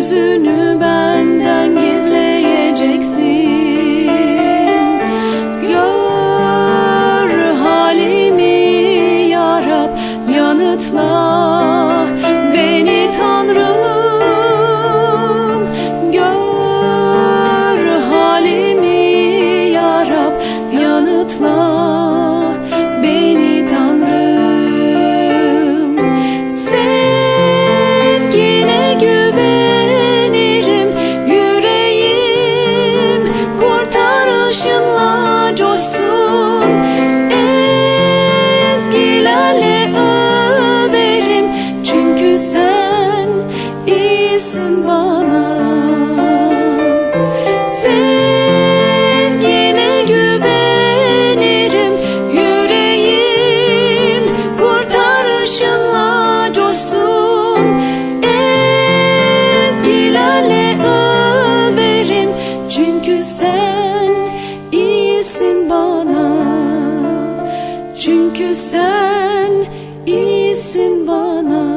yüzünü benden gizleyeceksin. Gör halimi yarab yanıtla. Ezgilerle överim. Çünkü sen iyisin bana. Çünkü sen iyisin bana.